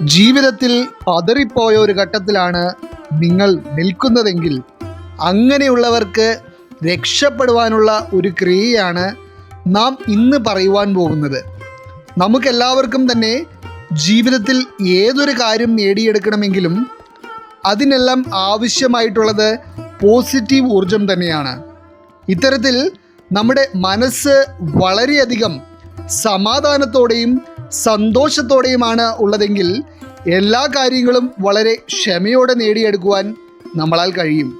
ജീവിതത്തിൽ പതറിപ്പോയ ഒരു ഘട്ടത്തിലാണ് നിങ്ങൾ നിൽക്കുന്നതെങ്കിൽ അങ്ങനെയുള്ളവർക്ക് രക്ഷപ്പെടുവാനുള്ള ഒരു ക്രിയയാണ് നാം ഇന്ന് പറയുവാൻ പോകുന്നത്. നമുക്കെല്ലാവർക്കും തന്നെ ജീവിതത്തിൽ ഏതൊരു കാര്യം നേടിയെടുക്കണമെങ്കിലും അതിനെല്ലാം ആവശ്യമായിട്ടുള്ളത് പോസിറ്റീവ് ഊർജം തന്നെയാണ്. ഇത്തരത്തിൽ നമ്മുടെ മനസ്സ് വളരെയധികം സമാധാനത്തോടെയും സന്തോഷത്തോടെയുമാണ് ഉള്ളതെങ്കിൽ എല്ലാ കാര്യങ്ങളും വളരെ ക്ഷമയോടെ നേടിയെടുക്കുവാൻ നമ്മളാൽ കഴിയും.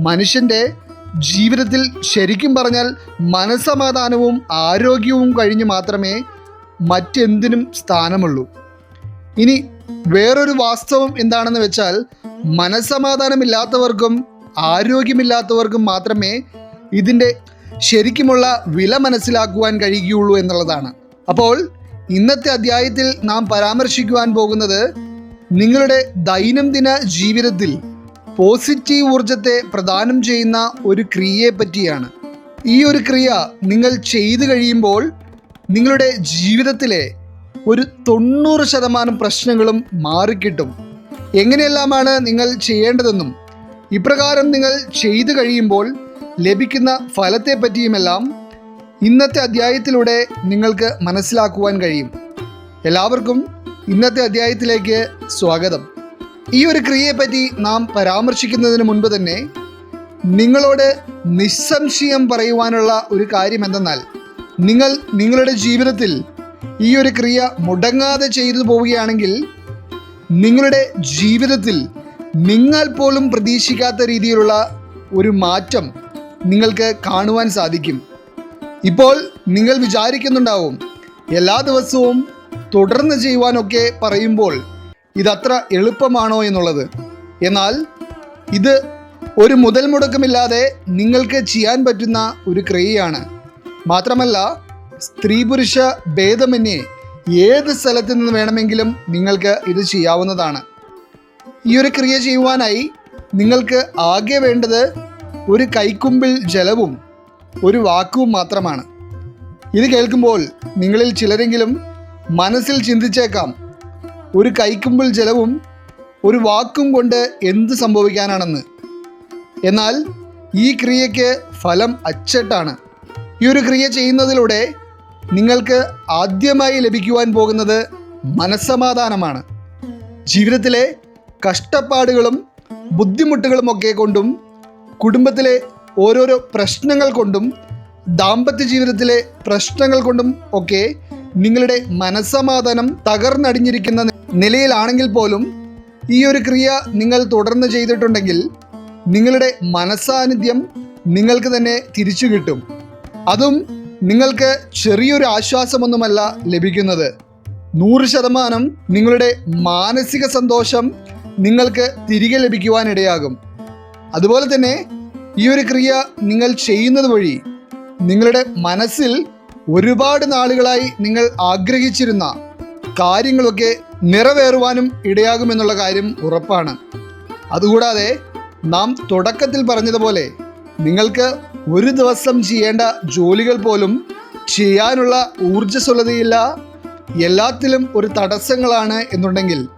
മനുഷ്യന്റെ ജീവിതത്തിൽ ശരിക്കും പറഞ്ഞാൽ മനസ്സമാധാനവും ആരോഗ്യവും കഴിഞ്ഞ് മാത്രമേ മറ്റെന്തിനും സ്ഥാനമുള്ളൂ. ഇനി വേറൊരു വാസ്തവം എന്താണെന്ന് വെച്ചാൽ മനസ്സമാധാനമില്ലാത്തവർക്കും ആരോഗ്യമില്ലാത്തവർക്കും മാത്രമേ ഇതിന്റെ ശരിക്കുമുള്ള വില മനസ്സിലാക്കുവാൻ കഴിയുകയുള്ളൂ എന്നുള്ളതാണ്. അപ്പോൾ ഇന്നത്തെ അധ്യായത്തിൽ നാം പരാമർശിക്കുവാൻ പോകുന്നത് നിങ്ങളുടെ ദൈനംദിന ജീവിതത്തിൽ പോസിറ്റീവ് ഊർജത്തെ പ്രദാനം ചെയ്യുന്ന ഒരു ക്രിയയെ പറ്റിയാണ്. ഈ ഒരു ക്രിയ നിങ്ങൾ ചെയ്തു കഴിയുമ്പോൾ നിങ്ങളുടെ ജീവിതത്തിലെ ഒരു തൊണ്ണൂറ് ശതമാനം പ്രശ്നങ്ങളും മാറിക്കിട്ടും. എങ്ങനെയെല്ലാമാണ് നിങ്ങൾ ചെയ്യേണ്ടതെന്നും ഇപ്രകാരം നിങ്ങൾ ചെയ്തു കഴിയുമ്പോൾ ലഭിക്കുന്ന ഫലത്തെ പറ്റിയുമെല്ലാം ഇന്നത്തെ അധ്യായത്തിലൂടെ നിങ്ങൾക്ക് മനസ്സിലാക്കുവാൻ കഴിയും. എല്ലാവർക്കും ഇന്നത്തെ അധ്യായത്തിലേക്ക് സ്വാഗതം. ഈ ഒരു ക്രിയയെപ്പറ്റി നാം പരാമർശിക്കുന്നതിന് മുൻപ് തന്നെ നിങ്ങളോട് നിസ്സംശയം പറയുവാനുള്ള ഒരു കാര്യം എന്തെന്നാൽ നിങ്ങൾ നിങ്ങളുടെ ജീവിതത്തിൽ ഈ ഒരു ക്രിയ മുടങ്ങാതെ ചെയ്തു പോവുകയാണെങ്കിൽ നിങ്ങളുടെ ജീവിതത്തിൽ നിങ്ങൾ പോലും പ്രതീക്ഷിക്കാത്ത രീതിയിലുള്ള ഒരു മാറ്റം നിങ്ങൾക്ക് കാണുവാൻ സാധിക്കും. ഇപ്പോൾ നിങ്ങൾ വിചാരിക്കുന്നുണ്ടാവും എല്ലാ ദിവസവും തുടർന്ന് ചെയ്യുവാനൊക്കെ പറയുമ്പോൾ ഇതത്ര എളുപ്പമാണോ എന്നുള്ളത്. എന്നാൽ ഇത് ഒരു മുതൽ മുടക്കമില്ലാതെ നിങ്ങൾക്ക് ചെയ്യാൻ പറ്റുന്ന ഒരു ക്രിയയാണ്. മാത്രമല്ല സ്ത്രീ പുരുഷ ഭേദമന്യേ ഏത് സ്ഥലത്ത് നിന്ന് വേണമെങ്കിലും നിങ്ങൾക്ക് ഇത് ചെയ്യാവുന്നതാണ്. ഈ ഒരു ക്രിയ ചെയ്യുവാനായി നിങ്ങൾക്ക് ആകെ വേണ്ടത് ഒരു കൈക്കുമ്പിൽ ജലവും ഒരു വാക്കും മാത്രമാണ്. ഇത് കേൾക്കുമ്പോൾ നിങ്ങളിൽ ചിലരെങ്കിലും മനസ്സിൽ ചിന്തിച്ചേക്കാം ഒരു കൈക്കുമ്പിൽ ജലവും ഒരു വാക്കും കൊണ്ട് എന്ത് സംഭവിക്കാനാണെന്ന്. എന്നാൽ ഈ ക്രിയയ്ക്ക് ഫലം അച്ചട്ടാണ്. ഈ ഒരു ക്രിയ ചെയ്യുന്നതിലൂടെ നിങ്ങൾക്ക് ആദ്യമായി ലഭിക്കുവാൻ പോകുന്നത് മനസ്സമാധാനമാണ്. ജീവിതത്തിലെ കഷ്ടപ്പാടുകളും ബുദ്ധിമുട്ടുകളുമൊക്കെ കൊണ്ടും കുടുംബത്തിലെ ഓരോരോ പ്രശ്നങ്ങൾ കൊണ്ടും ദാമ്പത്യ ജീവിതത്തിലെ പ്രശ്നങ്ങൾ കൊണ്ടും ഒക്കെ നിങ്ങളുടെ മനസ്സമാധാനം തകർന്നടിഞ്ഞിരിക്കുന്ന നിലയിലാണെങ്കിൽ പോലും ഈ ഒരു ക്രിയ നിങ്ങൾ തുടർന്ന് ചെയ്തിട്ടുണ്ടെങ്കിൽ നിങ്ങളുടെ മനസ്സാന്നിധ്യം നിങ്ങൾക്ക് തന്നെ തിരിച്ചു കിട്ടും. അതും നിങ്ങൾക്ക് ചെറിയൊരു ആശ്വാസമൊന്നുമല്ല ലഭിക്കുന്നത്. നൂറ് ശതമാനം നിങ്ങളുടെ മാനസിക സന്തോഷം നിങ്ങൾക്ക് തിരികെ ലഭിക്കുവാനിടയാകും. അതുപോലെ തന്നെ ഈ ഒരു ക്രിയ നിങ്ങൾ ചെയ്യുന്നത് വഴി നിങ്ങളുടെ മനസ്സിൽ ഒരുപാട് നാളുകളായി നിങ്ങൾ ആഗ്രഹിച്ചിരുന്ന കാര്യങ്ങളൊക്കെ നിറവേറുവാനും ഇടയാകുമെന്നുള്ള കാര്യം ഉറപ്പാണ്. അതുകൂടാതെ നാം തുടക്കത്തിൽ പറഞ്ഞതുപോലെ നിങ്ങൾക്ക് ഒരു ദിവസം ചെയ്യേണ്ട ജോലികൾ പോലും ചെയ്യാനുള്ള ഊർജസ്വലതയില്ല എല്ലാത്തിലും ഒരു തടസ്സങ്ങളാണ് എന്നുണ്ടെങ്കിൽ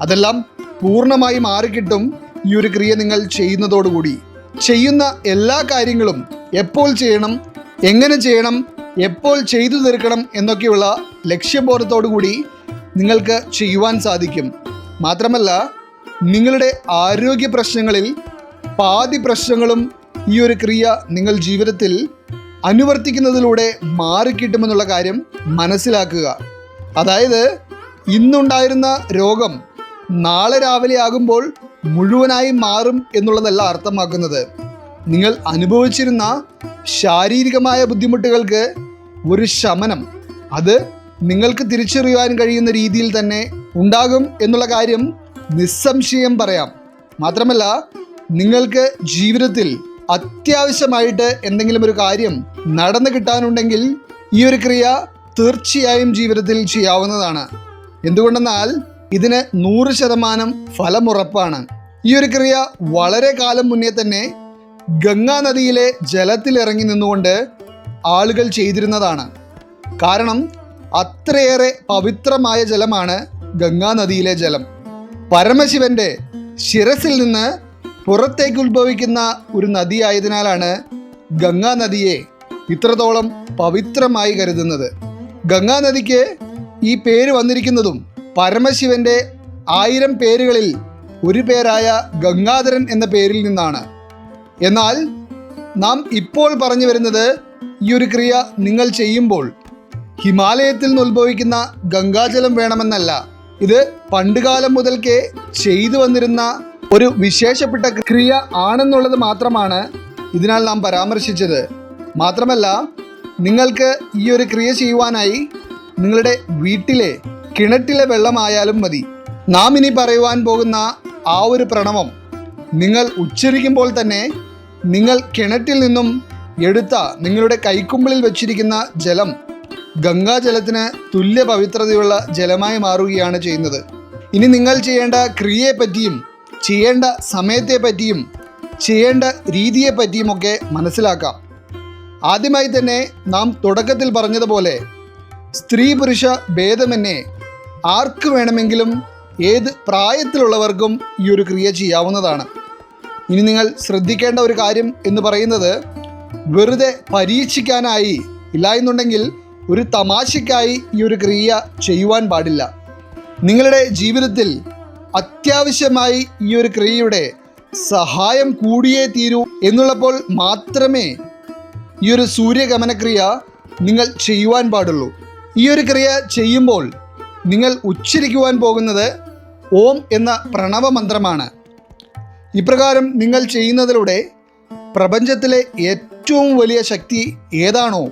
അതെല്ലാം പൂർണമായി മാറിക്കിട്ടും ഈ ഒരു ക്രിയ നിങ്ങൾ ചെയ്യുന്നതോടുകൂടി. ചെയ്യുന്ന എല്ലാ കാര്യങ്ങളും എപ്പോൾ ചെയ്യണം എങ്ങനെ ചെയ്യണം എപ്പോൾ ചെയ്തു തീർക്കണം എന്നൊക്കെയുള്ള ലക്ഷ്യബോധത്തോടു കൂടി നിങ്ങൾക്ക് ചെയ്യുവാൻ സാധിക്കും. മാത്രമല്ല നിങ്ങളുടെ ആരോഗ്യ പ്രശ്നങ്ങളിൽ പാതി പ്രശ്നങ്ങളും ഈ ഒരു ക്രിയ നിങ്ങൾ ജീവിതത്തിൽ അനുവർത്തിക്കുന്നതിലൂടെ മാറിക്കിട്ടുമെന്നുള്ള കാര്യം മനസ്സിലാക്കുക. അതായത് ഇന്നുണ്ടായിരുന്ന രോഗം നാളെ രാവിലെ ആകുമ്പോൾ മുഴുവനായി മാറും എന്നുള്ളതല്ല അർത്ഥമാക്കുന്നത്. നിങ്ങൾ അനുഭവിച്ചിരുന്ന ശാരീരികമായ ബുദ്ധിമുട്ടുകൾക്ക് ഒരു ശമനം അത് നിങ്ങൾക്ക് തിരിച്ചറിയുവാൻ കഴിയുന്ന രീതിയിൽ തന്നെ ഉണ്ടാകും എന്നുള്ള കാര്യം നിസ്സംശയം പറയാം. മാത്രമല്ല നിങ്ങൾക്ക് ജീവിതത്തിൽ അത്യാവശ്യമായിട്ട് എന്തെങ്കിലും ഒരു കാര്യം നടന്നു കിട്ടാനുണ്ടെങ്കിൽ ഈ ഒരു ക്രിയ തീർച്ചയായും ജീവിതത്തിൽ ചെയ്യാവുന്നതാണ്. എന്തുകൊണ്ടെന്നാൽ ഇതിന് നൂറ് ശതമാനം ഫലമുറപ്പാണ്. ഈ ഒരു ക്രിയ വളരെ കാലം മുന്നേ തന്നെ ഗംഗാ നദിയിലെ ജലത്തിൽ ഇറങ്ങി നിന്നുകൊണ്ട് ആളുകൾ ചെയ്തിരുന്നതാണ്. കാരണം അത്രയേറെ പവിത്രമായ ജലമാണ് ഗംഗാ നദിയിലെ ജലം. പരമശിവന്റെ ശിരസിൽ നിന്ന് പുറത്തേക്ക് ഉത്ഭവിക്കുന്ന ഒരു നദിയായതിനാലാണ് ഗംഗാനദിയെ ഇത്രത്തോളം പവിത്രമായി കരുതുന്നത്. ഗംഗാ നദിക്ക് ഈ പേര് വന്നിരിക്കുന്നതും പരമശിവന്റെ ആയിരം പേരുകളിൽ ഒരു പേരായ ഗംഗാധരൻ എന്ന പേരിൽ നിന്നാണ്. എന്നാൽ നാം ഇപ്പോൾ പറഞ്ഞു വരുന്നത് ഈ ഒരു ക്രിയ നിങ്ങൾ ചെയ്യുമ്പോൾ ഹിമാലയത്തിൽ നിന്ന് ഉത്ഭവിക്കുന്ന ഗംഗാജലം വേണമെന്നല്ല. ഇത് പണ്ടുകാലം മുതൽക്കേ ചെയ്തു വന്നിരുന്ന ഒരു വിശേഷപ്പെട്ട ക്രിയ ആണെന്നുള്ളത് മാത്രമാണ് ഇതിനാൽ നാം പരാമർശിച്ചത്. മാത്രമല്ല നിങ്ങൾക്ക് ഈ ഒരു ക്രിയ ചെയ്യുവാനായി നിങ്ങളുടെ വീട്ടിലെ കിണറ്റിലെ വെള്ളമായാലും മതി. നാം ഇനി പറയുവാൻ പോകുന്ന ആ ഒരു പ്രണവം നിങ്ങൾ ഉച്ചരിക്കുമ്പോൾ തന്നെ നിങ്ങൾ കിണറ്റിൽ നിന്നും എടുത്ത നിങ്ങളുടെ കൈക്കുമ്പിളിൽ വച്ചിരിക്കുന്ന ജലം ഗംഗാജലത്തിന് തുല്യ പവിത്രതയുള്ള ജലമായി മാറുകയാണ് ചെയ്യുന്നത്. ഇനി നിങ്ങൾ ചെയ്യേണ്ട ക്രിയയെപ്പറ്റിയും ചെയ്യേണ്ട സമയത്തെപ്പറ്റിയും ചെയ്യേണ്ട രീതിയെപ്പറ്റിയുമൊക്കെ മനസ്സിലാക്കാം. ആദ്യമായി തന്നെ നാം തുടക്കത്തിൽ പറഞ്ഞതുപോലെ സ്ത്രീ പുരുഷ ഭേദമന്യേ ആർക്ക് വേണമെങ്കിലും ഏത് പ്രായത്തിലുള്ളവർക്കും ഈ ഒരു ക്രിയ ചെയ്യാവുന്നതാണ്. ഇനി നിങ്ങൾ ശ്രദ്ധിക്കേണ്ട ഒരു കാര്യം എന്ന് പറയുന്നത് വെറുതെ പരീക്ഷിക്കാനായി ഇല്ല എന്നുണ്ടെങ്കിൽ ഒരു തമാശയ്ക്കായി ഈ ഒരു ക്രിയ ചെയ്യുവാൻ പാടില്ല. നിങ്ങളുടെ ജീവിതത്തിൽ അത്യാവശ്യമായി ഈ ഒരു ക്രിയയുടെ സഹായം കൂടിയേ തീരൂ എന്നുള്ളപ്പോൾ മാത്രമേ ഈ ഒരു സൂര്യഗമനക്രിയ നിങ്ങൾ ചെയ്യുവാൻ പാടുള്ളൂ. ഈ ഒരു ക്രിയ ചെയ്യുമ്പോൾ നിങ്ങൾ ഉച്ചരിക്കുവാൻ പോകുന്നത് ഓം എന്ന പ്രണവമന്ത്രമാണ് ഇപ്രകാരം നിങ്ങൾ ചെയ്യുന്നതിലൂടെ പ്രപഞ്ചത്തിലെ ഏറ്റവും വലിയ ശക്തി ഏതാണോ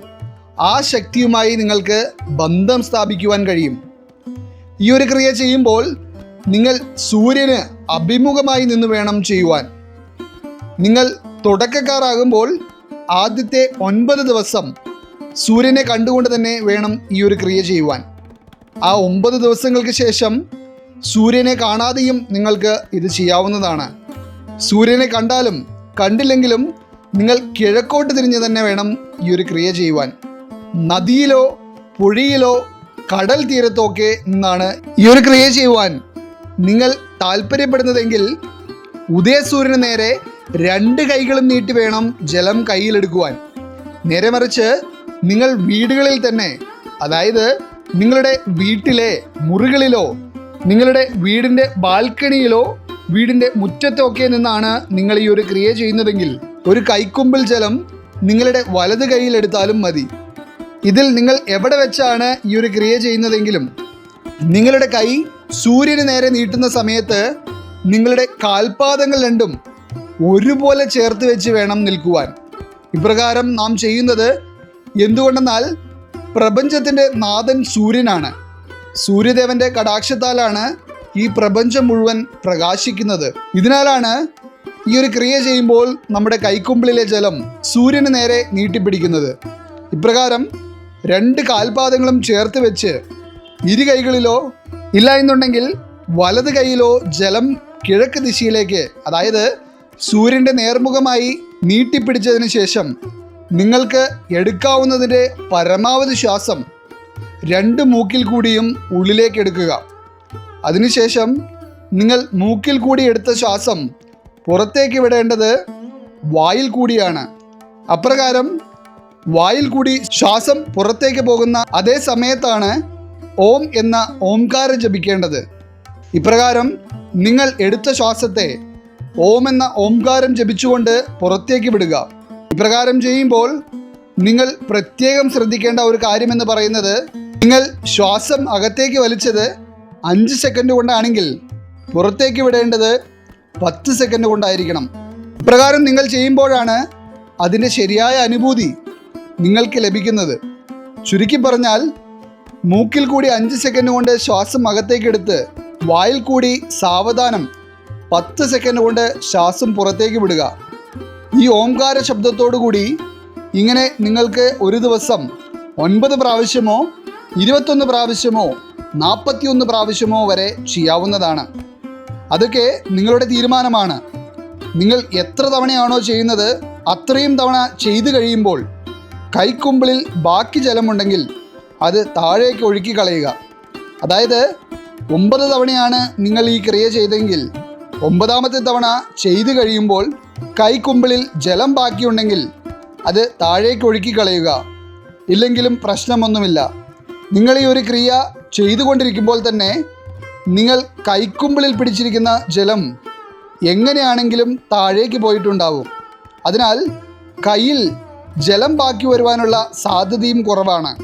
ആ ശക്തിയുമായി നിങ്ങൾക്ക് ബന്ധം സ്ഥാപിക്കുവാൻ കഴിയും. ഈ ഒരു ക്രിയ ചെയ്യുമ്പോൾ നിങ്ങൾ സൂര്യന് അഭിമുഖമായി നിന്ന് വേണം ചെയ്യുവാൻ. നിങ്ങൾ തുടക്കക്കാരാകുമ്പോൾ ആദ്യത്തെ ഒൻപത് ദിവസം സൂര്യനെ കണ്ടുകൊണ്ട് തന്നെ വേണം ഈ ഒരു ക്രിയ ചെയ്യുവാൻ. ആ ഒമ്പത് ദിവസങ്ങൾക്ക് ശേഷം സൂര്യനെ കാണാതെയും നിങ്ങൾക്ക് ഇത് ചെയ്യാവുന്നതാണ്. സൂര്യനെ കണ്ടാലും കണ്ടില്ലെങ്കിലും നിങ്ങൾ കിഴക്കോട്ട് തിരിഞ്ഞ് തന്നെ വേണം ഈ ഒരു ക്രിയ ചെയ്യുവാൻ. നദിയിലോ പുഴയിലോ കടൽ തീരത്തോ ഒക്കെ നിന്നാണ് ഈ ഒരു ക്രിയ ചെയ്യുവാൻ നിങ്ങൾ താല്പര്യപ്പെടുന്നതെങ്കിൽ ഉദയസൂര്യന് നേരെ രണ്ട് കൈകളും നീട്ടി വേണം ജലം കയ്യിലെടുക്കുവാൻ. നേരെ മറിച്ച് നിങ്ങൾ വീടുകളിൽ തന്നെ അതായത് നിങ്ങളുടെ വീട്ടിലെ മുറികളിലോ നിങ്ങളുടെ വീടിന്റെ ബാൽക്കണിയിലോ വീടിന്റെ മുറ്റത്തോ ഒക്കെ നിന്നാണ് നിങ്ങൾ ഈ ഒരു ക്രിയ ചെയ്യുന്നതെങ്കിൽ ഒരു കൈക്കുമ്പിൽ ജലം നിങ്ങളുടെ വലത് കൈയിലെടുത്താലും മതി. ഇതിൽ നിങ്ങൾ എവിടെ വെച്ചാണ് ഈ ഒരു ക്രിയ ചെയ്യുന്നതെങ്കിലും നിങ്ങളുടെ കൈ സൂര്യന് നേരെ നീട്ടുന്ന സമയത്ത് നിങ്ങളുടെ കാൽപാദങ്ങൾ രണ്ടും ഒരുപോലെ ചേർത്ത് വെച്ച് വേണം നിൽക്കുവാൻ. ഇപ്രകാരം നാം ചെയ്യുന്നത് എന്തുകൊണ്ടെന്നാൽ പ്രപഞ്ചത്തിന്റെ നാഥൻ സൂര്യനാണ്. സൂര്യദേവന്റെ കടാക്ഷത്താലാണ് ഈ പ്രപഞ്ചം മുഴുവൻ പ്രകാശിക്കുന്നത്. ഇതിനാലാണ് ഈ ഒരു ക്രിയ ചെയ്യുമ്പോൾ നമ്മുടെ കൈക്കുമ്പിളിലെ ജലം സൂര്യന് നേരെ നീട്ടിപ്പിടിക്കുന്നത്. ഇപ്രകാരം രണ്ട് കാൽപാദങ്ങളും ചേർത്ത് വെച്ച് ഇരു കൈകളിലോ ഇല്ല എന്നുണ്ടെങ്കിൽ വലത് കൈയിലോ ജലം കിഴക്ക് ദിശയിലേക്ക് അതായത് സൂര്യന്റെ നേർമുഖമായി നീട്ടിപ്പിടിച്ചതിന് ശേഷം നിങ്ങൾക്ക് എടുക്കാവുന്നതിന്റെ പരമാവധി ശ്വാസം രണ്ട് മൂക്കിൽ കൂടിയും ഉള്ളിലേക്ക് എടുക്കുക. അതിനുശേഷം നിങ്ങൾ മൂക്കിൽ കൂടി എടുത്ത ശ്വാസം പുറത്തേക്ക് വിടേണ്ടത് വായിൽ കൂടിയാണ്. അപ്രകാരം വായിൽ കൂടി ശ്വാസം പുറത്തേക്ക് പോകുന്ന അതേ സമയത്താണ് ഓം എന്ന ഓംകാരം ജപിക്കേണ്ടത്. ഇപ്രകാരം നിങ്ങൾ എടുത്ത ശ്വാസത്തെ ഓം എന്ന ഓംകാരം ജപിച്ചുകൊണ്ട് പുറത്തേക്ക് വിടുക. ഇപ്രകാരം ചെയ്യുമ്പോൾ നിങ്ങൾ പ്രത്യേകം ശ്രദ്ധിക്കേണ്ട ഒരു കാര്യമെന്ന് പറയുന്നത് നിങ്ങൾ ശ്വാസം അകത്തേക്ക് വലിച്ചത് അഞ്ച് സെക്കൻഡ് കൊണ്ടാണെങ്കിൽ പുറത്തേക്ക് വിടേണ്ടത് പത്ത് സെക്കൻഡ് കൊണ്ടായിരിക്കണം. ഇപ്രകാരം നിങ്ങൾ ചെയ്യുമ്പോഴാണ് അതിന്റെ ശരിയായ അനുഭൂതി നിങ്ങൾക്ക് ലഭിക്കുന്നത്. ചുരുക്കി പറഞ്ഞാൽ മൂക്കിൽ കൂടി അഞ്ച് സെക്കൻഡ് കൊണ്ട് ശ്വാസം അകത്തേക്കെടുത്ത് വായിൽ കൂടി സാവധാനം പത്ത് സെക്കൻഡ് കൊണ്ട് ശ്വാസം പുറത്തേക്ക് വിടുക. ഈ ഓംകാര ശബ്ദത്തോടു കൂടി ഇങ്ങനെ നിങ്ങൾക്ക് ഒരു ദിവസം ഒൻപത് പ്രാവശ്യമോ ഇരുപത്തൊന്ന് പ്രാവശ്യമോ നാൽപ്പത്തിയൊന്ന് പ്രാവശ്യമോ വരെ ചെയ്യാവുന്നതാണ്. അതൊക്കെ നിങ്ങളുടെ തീരുമാനമാണ്. നിങ്ങൾ എത്ര തവണയാണോ ചെയ്യുന്നത് അത്രയും തവണ ചെയ്തു കഴിയുമ്പോൾ കൈക്കുമ്പിളിൽ ബാക്കി ജലമുണ്ടെങ്കിൽ അത് താഴേക്ക് ഒഴുക്കി കളയുക. അതായത് ഒമ്പത് തവണയാണ് നിങ്ങൾ ഈ ക്രിയ ചെയ്തെങ്കിൽ ഒമ്പതാമത്തെ തവണ ചെയ്തു കഴിയുമ്പോൾ കൈക്കുമ്പിളിൽ ജലം ബാക്കിയുണ്ടെങ്കിൽ അത് താഴേക്ക് ഒഴുക്കി കളയുക. ഇല്ലെങ്കിലും പ്രശ്നമൊന്നുമില്ല. നിങ്ങൾ ഈ ഒരു ക്രിയ ചെയ്തുകൊണ്ടിരിക്കുമ്പോൾ തന്നെ നിങ്ങൾ കൈക്കുമ്പിളിൽ പിടിച്ചിരിക്കുന്ന ജലം എങ്ങനെയാണെങ്കിലും താഴേക്ക് പോയിട്ടുണ്ടാവും. അതിനാൽ കയ്യിൽ ജലം ബാക്കി വരുവാനുള്ള സാധ്യതയും കുറവാണ്.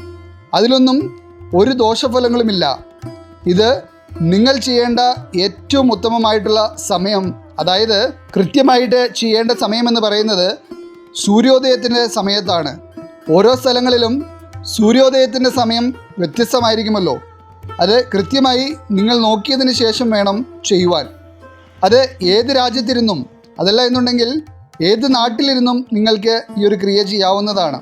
അതിലൊന്നും ഒരു ദോഷഫലങ്ങളുമില്ല. ഇത് നിങ്ങൾ ചെയ്യേണ്ട ഏറ്റവും ഉത്തമമായിട്ടുള്ള സമയം അതായത് കൃത്യമായിട്ട് ചെയ്യേണ്ട സമയം എന്ന് പറയുന്നത് സൂര്യോദയത്തിന്റെ സമയത്താണ്. ഓരോ സ്ഥലങ്ങളിലും സൂര്യോദയത്തിന്റെ സമയം വ്യത്യസ്തമായിരിക്കുമല്ലോ. അത് കൃത്യമായി നിങ്ങൾ നോക്കിയതിന് ശേഷം വേണം ചെയ്യുവാൻ. അത് ഏത് രാജ്യത്തിരുന്നും അതല്ല എന്നുണ്ടെങ്കിൽ ഏത് നാട്ടിലിരുന്നും നിങ്ങൾക്ക് ഈ ഒരു ക്രിയ ചെയ്യാവുന്നതാണ്.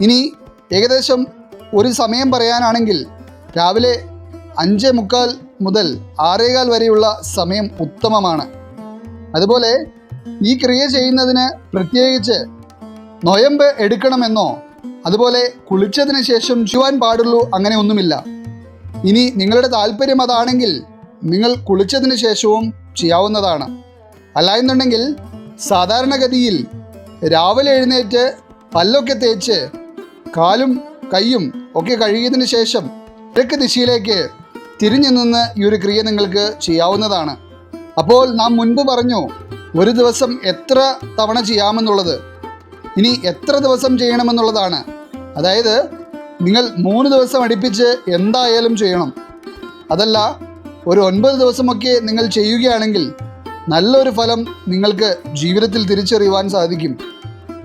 ഇനി ഏകദേശം ഒരു സമയം പറയാനാണെങ്കിൽ രാവിലെ അഞ്ച് മുക്കാൽ മുതൽ ആറേകാൽ വരെയുള്ള സമയം ഉത്തമമാണ്. അതുപോലെ ഈ ക്രിയ ചെയ്യുന്നതിന് പ്രത്യേകിച്ച് നൊയമ്പ് എടുക്കണമെന്നോ അതുപോലെ കുളിച്ചതിന് ശേഷം ചുവാൻ പാടുള്ളൂ അങ്ങനെ ഒന്നുമില്ല. ഇനി നിങ്ങളുടെ താല്പര്യം അതാണെങ്കിൽ നിങ്ങൾ കുളിച്ചതിന് ശേഷവും ചെയ്യാവുന്നതാണ്. അല്ല എന്നുണ്ടെങ്കിൽ സാധാരണഗതിയിൽ രാവിലെ എഴുന്നേറ്റ് പല്ലൊക്കെ തേച്ച് കാലും കൈയും ഒക്കെ കഴുകിയതിന് ശേഷം കിഴക്ക് ദിശയിലേക്ക് തിരിഞ്ഞു നിന്ന് ഈ ഒരു ക്രിയ നിങ്ങൾക്ക് ചെയ്യാവുന്നതാണ്. അപ്പോൾ നാം മുൻപ് പറഞ്ഞു ഒരു ദിവസം എത്ര തവണ ചെയ്യാമെന്നുള്ളത്. ഇനി എത്ര ദിവസം ചെയ്യണമെന്നുള്ളതാണ്. അതായത് നിങ്ങൾ മൂന്ന് ദിവസം അടുപ്പിച്ച് എന്തായാലും ചെയ്യണം. അതല്ല ഒരു ഒൻപത് ദിവസമൊക്കെ നിങ്ങൾ ചെയ്യുകയാണെങ്കിൽ നല്ലൊരു ഫലം നിങ്ങൾക്ക് ജീവിതത്തിൽ തിരിച്ചറിയുവാൻ സാധിക്കും.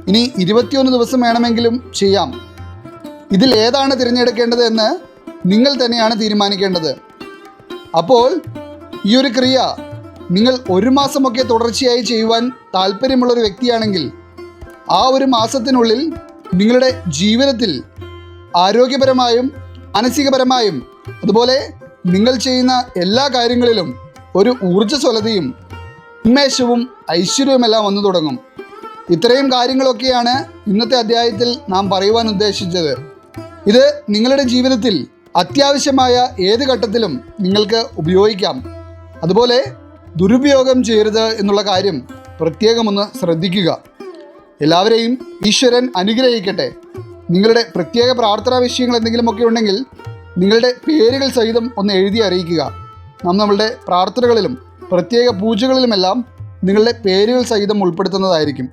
ഇനി ഇരുപത്തിയൊന്ന് ദിവസം വേണമെങ്കിലും ചെയ്യാം. ഇതിൽ ഏതാണ് തിരഞ്ഞെടുക്കേണ്ടത് എന്ന് നിങ്ങൾ തന്നെയാണ് തീരുമാനിക്കേണ്ടത്. അപ്പോൾ ഈ ഒരു ക്രിയ നിങ്ങൾ ഒരു മാസമൊക്കെ തുടർച്ചയായി ചെയ്യുവാൻ താല്പര്യമുള്ളൊരു വ്യക്തിയാണെങ്കിൽ ആ ഒരു മാസത്തിനുള്ളിൽ നിങ്ങളുടെ ജീവിതത്തിൽ ആരോഗ്യപരമായും മാനസികപരമായും അതുപോലെ നിങ്ങൾ ചെയ്യുന്ന എല്ലാ കാര്യങ്ങളിലും ഒരു ഊർജസ്വലതയും ഉന്മേഷവും ഐശ്വര്യവുമെല്ലാം വന്നു തുടങ്ങും. ഇത്രയും കാര്യങ്ങളൊക്കെയാണ് ഇന്നത്തെ അധ്യായത്തിൽ നാം പറയുവാൻ ഉദ്ദേശിച്ചത്. ഇത് നിങ്ങളുടെ ജീവിതത്തിൽ അത്യാവശ്യമായ ഏത് ഘട്ടത്തിലും നിങ്ങൾക്ക് ഉപയോഗിക്കാം. അതുപോലെ ദുരുപയോഗം ചെയ്യരുത് എന്നുള്ള കാര്യം പ്രത്യേകമൊന്ന് ശ്രദ്ധിക്കുക. എല്ലാവരെയും ഈശ്വരൻ അനുഗ്രഹിക്കട്ടെ. നിങ്ങളുടെ പ്രത്യേക പ്രാർത്ഥനാ വിഷയങ്ങൾ എന്തെങ്കിലുമൊക്കെ ഉണ്ടെങ്കിൽ നിങ്ങളുടെ പേരുകൾ സഹിതം ഒന്ന് എഴുതി അറിയിക്കുക. നാം നമ്മളുടെ പ്രാർത്ഥനകളിലും പ്രത്യേക പൂജകളിലുമെല്ലാം നിങ്ങളുടെ പേരുകൾ സഹിതം ഉൾപ്പെടുത്തുന്നതായിരിക്കും.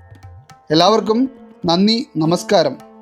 എല്ലാവർക്കും നന്ദി നമസ്കാരം.